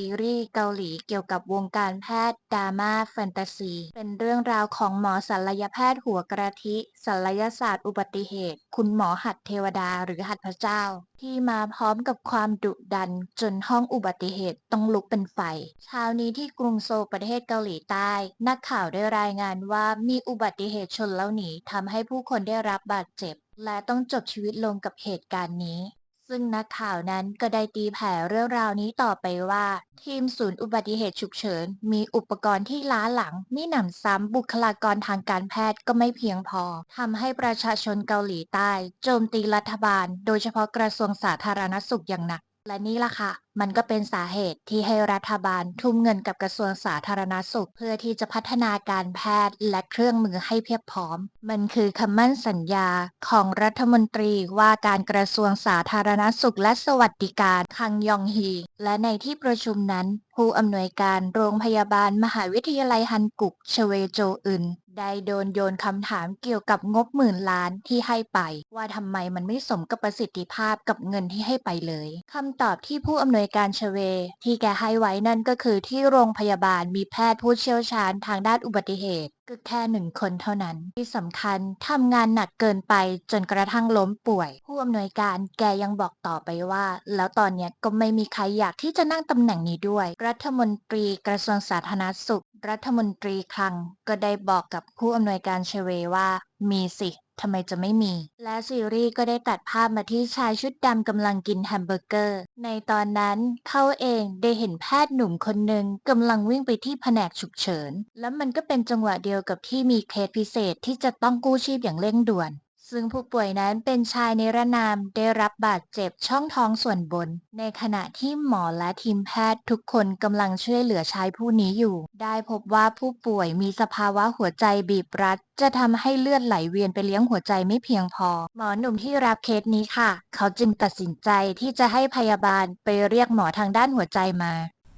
ซีรีส์เกาหลีเกี่ยวกับวงการแพทย์ดราม่าแฟนตาซี เป็นเรื่องราวของหมอศัลยแพทย์หัวกระทิศัลยศาสตร์อุบัติเหตุ คุณหมอหัดเทวดาหรือหัดพระเจ้า ที่มาพร้อมกับความดุดันจนห้องอุบัติเหตุต้องลุกเป็นไฟเช้านี้ที่กรุงโซลประเทศเกาหลีใต้ นักข่าวได้รายงานว่ามีอุบัติเหตุชนแล้วหนีทำให้ผู้คนได้รับบาดเจ็บ และต้องจบชีวิตลงกับเหตุการณ์นี้ ซึ่งนักข่าวนั้นก็ได้ตีแผ่เรื่องราวนี้ต่อไปว่า ทีมศูนย์อุบัติเหตุฉุกเฉิน มีอุปกรณ์ที่ล้าหลังมิหนำซ้ำบุคลากรทางการแพทย์ก็ไม่เพียงพอทำให้ประชาชนเกาหลีใต้ โจมตีรัฐบาล โดยเฉพาะกระทรวงสาธารณสุขอย่างหนัก และนี่ล่ะค่ะ มันก็เป็นสาเหตุที่ให้รัฐบาลทุ่มเงินกับกระทรวงสาธารณสุข เพื่อที่จะพัฒนาการแพทย์และเครื่องมือให้เพียบพร้อม มันคือคำมั่นสัญญาของรัฐมนตรีว่าการกระทรวงสาธารณสุขและสวัสดิการคังยองฮี และในที่ประชุมนั้น ผู้อำนวยการโรงพยาบาลมหาวิทยาลัยฮันกุกชเวโจอึนได้โดนโยนคำถามเกี่ยวกับงบหมื่นล้านที่ให้ไป ว่าทำไมมันไม่สมกับประสิทธิภาพกับเงินที่ให้ไปเลยคำตอบที่ผู้อำนวยการชเว ที่แกให้ไว้นั่นก็คือที่โรงพยาบาลมีแพทย์ผู้เชี่ยวชาญทางด้านอุบัติเหตุก็แค่หนึ่งคนเท่านั้น ที่สำคัญทำงานหนักเกินไปจนกระทั่งล้มป่วย ผู้อำนวยการแกยังบอกต่อไปว่า แล้วตอนนี้ก็ไม่มีใครอยากที่จะนั่งตำแหน่งนี้ด้วย รัฐมนตรีกระทรวงสาธารณสุข รัฐมนตรีคลังก็ได้บอกกับผู้อำนวยการเชเวว่า มีสิ ทำไมจะไม่มี และซีรีส์ก็ได้ตัดภาพมาที่ชายชุดดำกำลังกินแฮมเบอร์เกอร์ ในตอนนั้นเขาเองได้เห็นแพทย์หนุ่มคนหนึ่งกำลังวิ่งไปที่แผนกฉุกเฉิน และมันก็เป็นจังหวะเดียวกับที่มีเคสพิเศษที่จะต้องกู้ชีพอย่างเร่งด่วน ซึ่งผู้ป่วยนั้นเป็นชายในระนามได้รับบาดเจ็บช่องท้องส่วนบน ในขณะที่หมอและทีมแพทย์ทุกคนกำลังช่วยเหลือชายผู้นี้อยู่ ได้พบว่าผู้ป่วยมีสภาวะหัวใจบีบรัด จะทำให้เลือดไหลเวียนไปเลี้ยงหัวใจไม่เพียงพอ หมอหนุ่มที่รับเคสนี้ค่ะ เขาจึงตัดสินใจที่จะให้พยาบาลไปเรียกหมอทางด้านหัวใจมา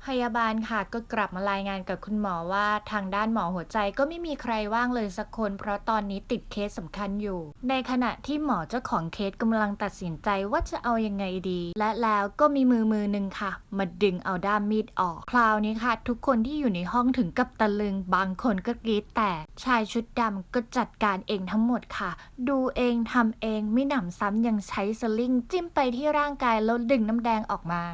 พยาบาลค่ะก็กลับมารายงานกับคุณหมอว่าทางด้านหมอหัวใจก็ไม่มีใครว่างเลยสักคน เพราะตอนนี้ติดเคสสำคัญอยู่ ในขณะที่หมอเจ้าของเคสกำลังตัดสินใจว่าจะเอายังไงดี และแล้วก็มีมือมือหนึ่งค่ะ มาดึงเอาด้ามมีดออก คราวนี้ค่ะ ทุกคนที่อยู่ในห้องถึงกับตะลึง บางคนก็กรี๊ดแต่ชายชุดดำก็จัดการเองทั้งหมดค่ะ ดูเองทำเองไม่หนำซ้ำยังใช้สลิงจิ้มไปที่ร่างกายแล้วดึงน้ำแดงออกมา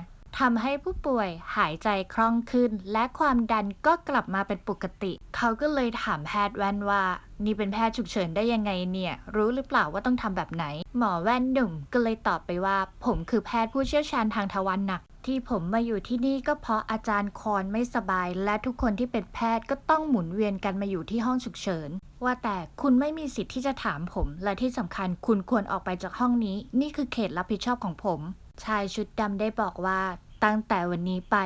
ทำให้ผู้ป่วยหายใจคล่องขึ้น และความดันก็กลับมาเป็นปกติ เขาก็เลยถามแพทย์แว่นว่า นี่เป็นแพทย์ฉุกเฉินได้ยังไงเนี่ย รู้หรือเปล่าว่าต้องทำแบบไหน หมอแว่นหนุ่มก็เลยตอบไปว่า ผมคือแพทย์ผู้เชี่ยวชาญทางทวารหนักที่ผมมาอยู่ที่นี่ก็เพราะอาจารย์คอนไม่สบาย และทุกคนที่เป็นแพทย์ก็ต้องหมุนเวียนกันมาอยู่ที่ห้องฉุกเฉิน ว่าแต่คุณไม่มีสิทธิ์ที่จะถามผม และที่สำคัญคุณควรออกไปจากห้องนี้ นี่คือเขตรับผิดชอบของผม ชายชุดดำได้บอกว่า ตั้งแต่วันนี้ไป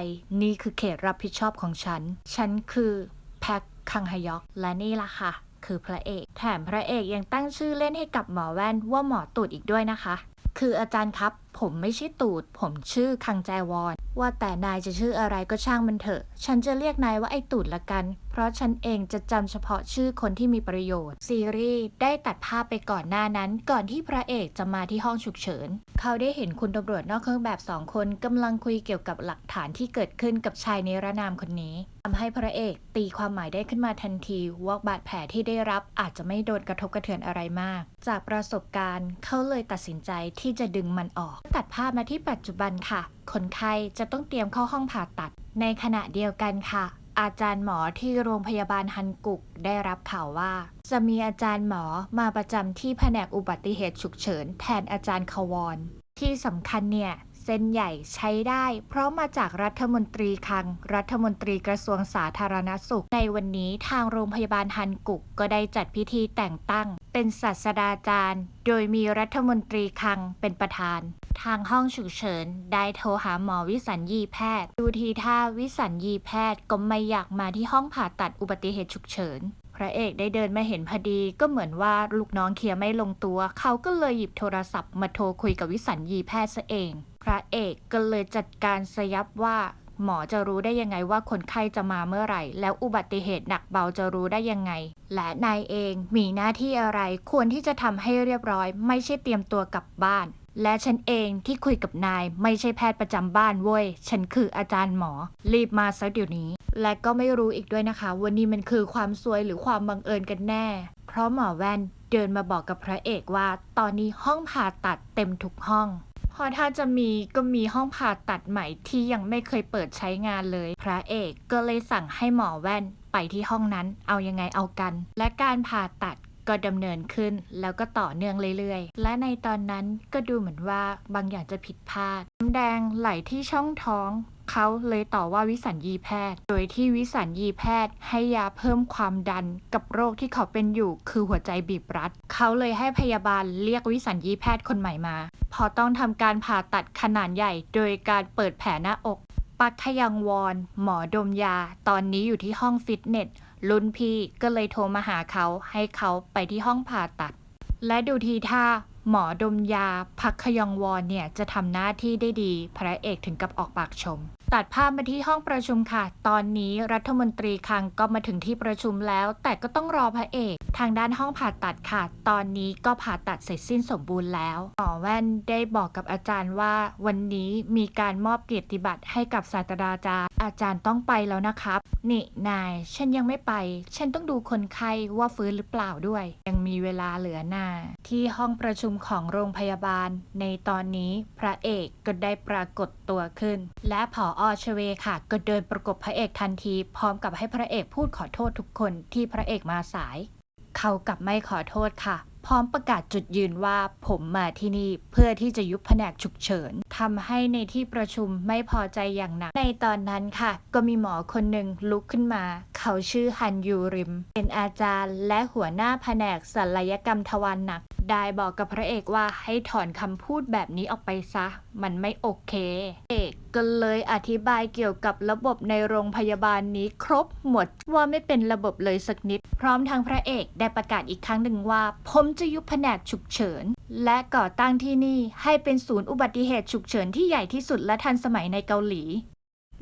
นี่คือเขตรับผิดชอบของฉัน ฉันคือแพ็คคังฮยอกและนี่ล่ะค่ะ คือพระเอก แถมพระเอกยังตั้งชื่อเล่นให้กับหมอแว่นว่าหมอตูดอีกด้วยนะคะ คืออาจารย์ครับ ผมไม่ใช่ตูด ผมชื่อคังแจวอน ว่าแต่นายจะชื่ออะไรก็ช่างมันเถอะ ฉันจะเรียกนายว่าไอ้ตูดละกัน เพราะฉันเองจะจำเฉพาะชื่อคนที่มีประโยชน์ ซีรีส์ได้ตัดภาพไปก่อนหน้านั้น ก่อนที่พระเอกจะมาที่ห้องฉุกเฉิน เขาได้เห็นคุณตำรวจนอกเครื่องแบบสองคนกำลังคุยเกี่ยวกับหลักฐานที่เกิดขึ้นกับชายในระนามคนนี้ทำให้พระเอกตีความหมายได้ขึ้นมาทันทีว่าบาดแผลที่ได้รับอาจจะไม่โดนกระทบกระเทือนอะไรมาก จากประสบการณ์เขาเลยตัดสินใจที่จะดึงมันออกตัดภาพมาที่ปัจจุบันค่ะ คนไข้จะต้องเตรียมเข้าห้องผ่าตัด ในขณะเดียวกันค่ะ อาจารย์หมอที่โรงพยาบาลฮันกุกได้รับข่าวว่า จะมีอาจารย์หมอมาประจำที่แผนกอุบัติเหตุฉุกเฉิน แทนอาจารย์ควอนที่สำคัญเนี่ย เส้นใหญ่ใช้ได้ เพราะมาจากรัฐมนตรีคลัง รัฐมนตรีกระทรวงสาธารณสุข ในวันนี้ทางโรงพยาบาลฮันกุกก็ได้จัดพิธีแต่งตั้ง เป็นศาสตราจารย์ โดยมีรัฐมนตรีคลังเป็นประธาน ทางห้องฉุกเฉิน ได้โทรหาหมอวิสัญญีแพทย์ ดูทีท่าวิสัญญีแพทย์ก็ไม่อยากมาที่ห้องผ่าตัดอุบัติเหตุฉุกเฉินพระเอกได้เดินมาเห็นพอดีก็เหมือนว่าลูกน้องเคลียร์ไม่ลงตัว เขาก็เลยหยิบโทรศัพท์มาโทรคุยกับวิสัญญีแพทย์ซะเอง พระเอกก็เลยจัดการสยับว่า หมอจะรู้ได้ยังไงว่าคนไข้จะมาเมื่อไหร่ แล้วอุบัติเหตุหนักเบาจะรู้ได้ยังไง และนายเองมีหน้าที่อะไรควรที่จะทำให้เรียบร้อย ไม่ใช่เตรียมตัวกลับบ้าน และฉันเองที่คุยกับนายไม่ใช่แพทย์ประจำบ้านเว้ย ฉันคืออาจารย์หมอ รีบมาซะเดี๋ยวนี้ และก็ไม่รู้อีกด้วยนะคะว่านี่มันคือความซวยหรือความบังเอิญกันแน่ เพราะหมอแว่นเดินมาบอกกับพระเอกว่า ตอนนี้ห้องผ่าตัดเต็มทุกห้อง พอถ้าจะมีก็มีห้องผ่าตัดใหม่ที่ยังไม่เคยเปิดใช้งานเลย พระเอกก็เลยสั่งให้หมอแว่นไปที่ห้องนั้น เอายังไงเอากัน และการผ่าตัดก็ดำเนินขึ้นแล้วก็ต่อเนื่องเรื่อยๆ และในตอนนั้นก็ดูเหมือนว่าบางอย่างจะผิดพลาดน้ำแดงไหลที่ช่องท้อง เขาเลยต่อว่าวิสัญญีแพทย์ โดยที่วิสัญญีแพทย์ให้ยาเพิ่มความดันกับโรคที่เขาเป็นอยู่คือหัวใจบีบรัด เขาเลยให้พยาบาลเรียกวิสัญญีแพทย์คนใหม่มา พอต้องทำการผ่าตัดขนาดใหญ่ โดยการเปิดแผลหน้าอกปักขยังวอน หมอดมยา ตอนนี้อยู่ที่ห้องฟิตเนสรุ่นพี่ก็เลยโทรมาหาเขาให้เขาไปที่ห้องผ่าตัด และดูทีท่าหมอดมยาพักขยองวอนเนี่ย จะทำหน้าที่ได้ดี พระเอกถึงกับออกปากชม ตัดภาพมาที่ห้องประชุมค่ะ ตอนนี้รัฐมนตรีคลังก็มาถึงที่ประชุมแล้ว แต่ก็ต้องรอพระเอก ทางด้านห้องผ่าตัดค่ะ ตอนนี้ก็ผ่าตัดเสร็จสิ้นสมบูรณ์แล้วหมอแว่นได้บอกกับอาจารย์ว่า วันนี้มีการมอบเกียรติบัตรให้กับศาสตราจารย์ อาจารย์ต้องไปแล้วนะครับ นี่นาย ฉันยังไม่ไป ฉันต้องดูคนไข้ว่าฟื้นหรือเปล่าด้วย ยังมีเวลาเหลือหน้า ที่ห้องประชุมของโรงพยาบาล ในตอนนี้พระเอกก็ได้ปรากฏตัวขึ้น และผออชเวค่ะ ก็เดินประกบพระเอกทันที พร้อมกับให้พระเอกพูดขอโทษทุกคนที่พระเอกมาสาย เขากลับไม่ขอโทษค่ะ พร้อมประกาศจุดยืนว่าผมมาที่นี่เพื่อที่จะยุบแผนกฉุกเฉินทำให้ในที่ประชุมไม่พอใจอย่างหนัก ในตอนนั้นค่ะ ก็มีหมอคนหนึ่งลุกขึ้นมา เขาชื่อฮันยูริม เป็นอาจารย์และหัวหน้าแผนกศัลยกรรมทวารหนัก ได้บอกกับพระเอกว่าให้ถอนคำพูดแบบนี้ออกไปซะ มันไม่โอเค เอกก็เลยอธิบายเกี่ยวกับระบบในโรงพยาบาลนี้ครบหมดว่าไม่เป็นระบบเลยสักนิด พร้อมทางพระเอกได้ประกาศอีกครั้งหนึ่งว่า ผมจะยุบแผนกฉุกเฉิน และก่อตั้งที่นี่ให้เป็นศูนย์อุบัติเหตุฉุกเฉินที่ใหญ่ที่สุดและทันสมัยในเกาหลี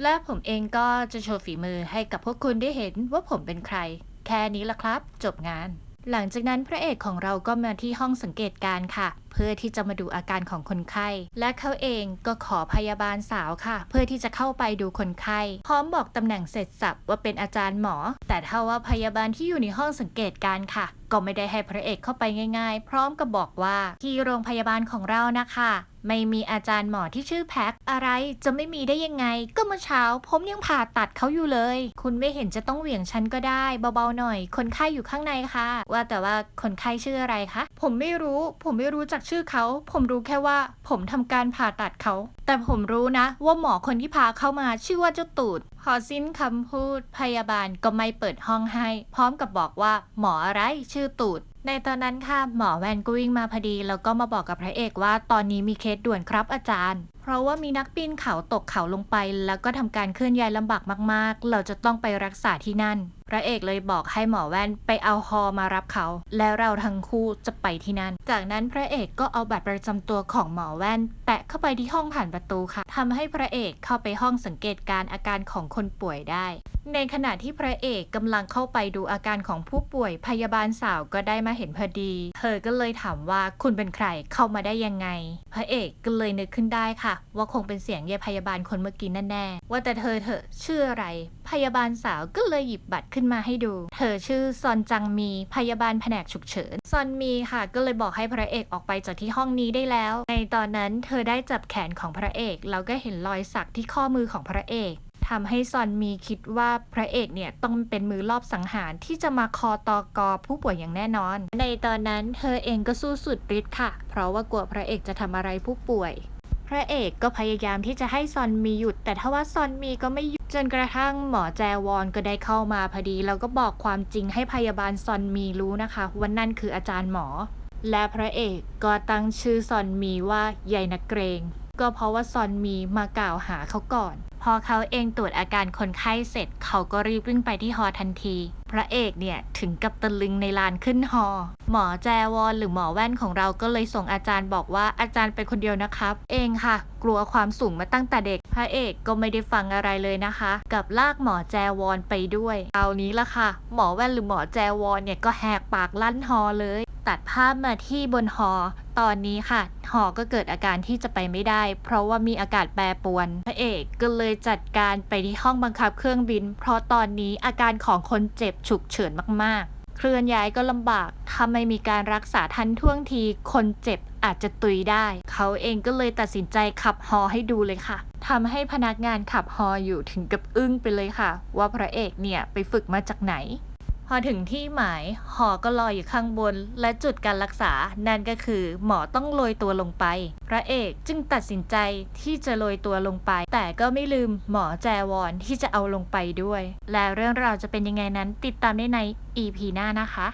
และผมเองก็จะโชว์ฝีมือให้กับพวกคุณได้เห็นว่าผมเป็นใคร แค่นี้ละครับ จบงาน หลังจากนั้นพระเอกของเราก็มาที่ห้องสังเกตการ์ค่ะ เพื่อที่จะมาดูอาการของคนไข้ และเขาเองก็ขอพยาบาลสาวค่ะ เพื่อที่จะเข้าไปดูคนไข้ พร้อมบอกตำแหน่งเสร็จสับว่าเป็นอาจารย์หมอ แต่ถ้าว่าพยาบาลที่อยู่ในห้องสังเกตการ์ค่ะ ก็ไม่ได้ให้พระเอกเข้าไปง่าย ๆ พร้อมกับบอกว่าที่โรงพยาบาลของเรานะคะ ไม่มีอาจารย์หมอที่ชื่อแพ็คอะไรจะไม่มีได้ยังไง ก็เมื่อเช้าผมยังผ่าตัดเขาอยู่เลย คุณไม่เห็นจะต้องเหวี่ยงฉันก็ได้เบาๆหน่อย คนไข้อยู่ข้างในค่ะ ว่าแต่ว่าคนไข้ชื่ออะไรคะ ผมไม่รู้ ผมไม่รู้จักชื่อเขา ผมรู้แค่ว่า ผมทำการผ่าตัดเขา แต่ผมรู้นะ ว่าหมอคนที่พาเข้ามาชื่อว่าเจ้าตูด พอสิ้นคำพูด พยาบาลก็ไม่เปิดห้องให้ พร้อมกับบอกว่า หมออะไรชื่อตูด ในตอนนั้นค่ะหมอแวนก็วิ่งมาพอดี แล้วก็มาบอกกับพระเอกว่าตอนนี้มีเคสด่วนครับอาจารย์ ราะว่ามีนักปีนเขาตกเขาลงไป แล้วก็ทำการเคลื่อนย้ายลำบากมากๆ เราจะต้องไปรักษาที่นั่น พระเอกเลยบอกให้หมอแว่นไปเอาฮอมารับเขา แล้วเราทั้งคู่จะไปที่นั่น จากนั้นพระเอกก็เอาบัตรประจำตัวของหมอแว่น แตะเข้าไปที่ห้องผ่านประตูค่ะทำให้พระเอกเข้าไปห้องสังเกตการณ์อาการของคนป่วยได้ ในขณะที่พระเอกกำลังเข้าไปดูอาการของผู้ป่วยพยาบาลสาวก็ได้มาเห็นพอดี เธอก็เลยถามว่าคุณเป็นใครเข้ามาได้ยังไง พระเอกก็เลยนึกขึ้นได้ค่ะว่าคงเป็นเสียงยายพยาบาลคนเมื่อกี้แน่ๆ ว่าแต่เธอเถอชื่ออะไร พยาบาลสาวก็เลยหยิบบัตรขึ้นมาให้ดู เธอชื่อซอนจังมีพยาบาลแผนกฉุกเฉิน ซอนมีค่ะก็เลยบอกให้พระเอกออกไปจากที่ห้องนี้ได้แล้ว ในตอนนั้นเธอได้จับแขนของพระเอกแล้วก็เห็นรอยสักที่ข้อมือของพระเอกทำให้ซอนมีคิดว่าพระเอกเนี่ยต้องเป็นมือลอบสังหารที่จะมาคอตอกอผู้ป่วยอย่างแน่นอน ในตอนนั้นเธอเองก็สู้สุดฤทธิ์ค่ะ เพราะว่ากลัวพระเอกจะทำอะไรผู้ป่วย พระเอกก็พยายามที่จะให้ซอนมีหยุด แต่ถ้าว่าซอนมีก็ไม่หยุดจนกระทั่งหมอแจวอนก็ได้เข้ามาพอดี แล้วก็บอกความจริงให้พยาบาลซอนมีรู้นะคะว่านั่นคืออาจารย์หมอ และพระเอกก็ตั้งชื่อซอนมีว่าใยนักเกรง ก็เพราะว่าซอนมีมากล่าวหาเขาก่อน พอเขาเองตรวจอาการคนไข้เสร็จ เขาก็รีบวิ่งไปที่ฮอทันที พระเอกเนี่ยถึงกับตะลึงในลานขึ้นหอ หมอแจวอนหรือหมอแว่นของเราก็เลยส่งอาจารย์บอกว่าอาจารย์เป็นคนเดียวนะครับ เองค่ะ กลัวความสูงมาตั้งแต่เด็ก พระเอกก็ไม่ได้ฟังอะไรเลยนะคะ กับลากหมอแจวอนไปด้วยเอานี้ละค่ะ หมอแว่นหรือหมอแจวอนเนี่ยก็แหกปากลั่นฮอเลย ตัดภาพมาที่บนหอ ตอนนี้ค่ะ หอก็เกิดอาการที่จะไปไม่ได้ เพราะว่ามีอากาศแปรปรวน พระเอกก็เลยจัดการไปที่ห้องบังคับเครื่องบิน เพราะตอนนี้อาการของคนเจ็บฉุกเฉินมากๆ เคลื่อนย้ายก็ลำบากถ้าไม่มีการรักษาทันท่วงที คนเจ็บอาจจะตุยได้ เขาเองก็เลยตัดสินใจขับฮอให้ดูเลยค่ะทำให้พนักงานขับฮออยู่ถึงกับอึ้งไปเลยค่ะ ว่าพระเอกเนี่ยไปฝึกมาจากไหน พอถึงที่หมายหอก็ลอยอยู่ข้างบน และจุดการรักษา นั่นก็คือหมอต้องโรยตัวลงไป พระเอกจึงตัดสินใจที่จะโรยตัวลงไป แต่ก็ไม่ลืมหมอแจวอนที่จะเอาลงไปด้วย และเรื่องราวจะเป็นยังไงนั้นติดตามได้ใน EP หน้านะคะ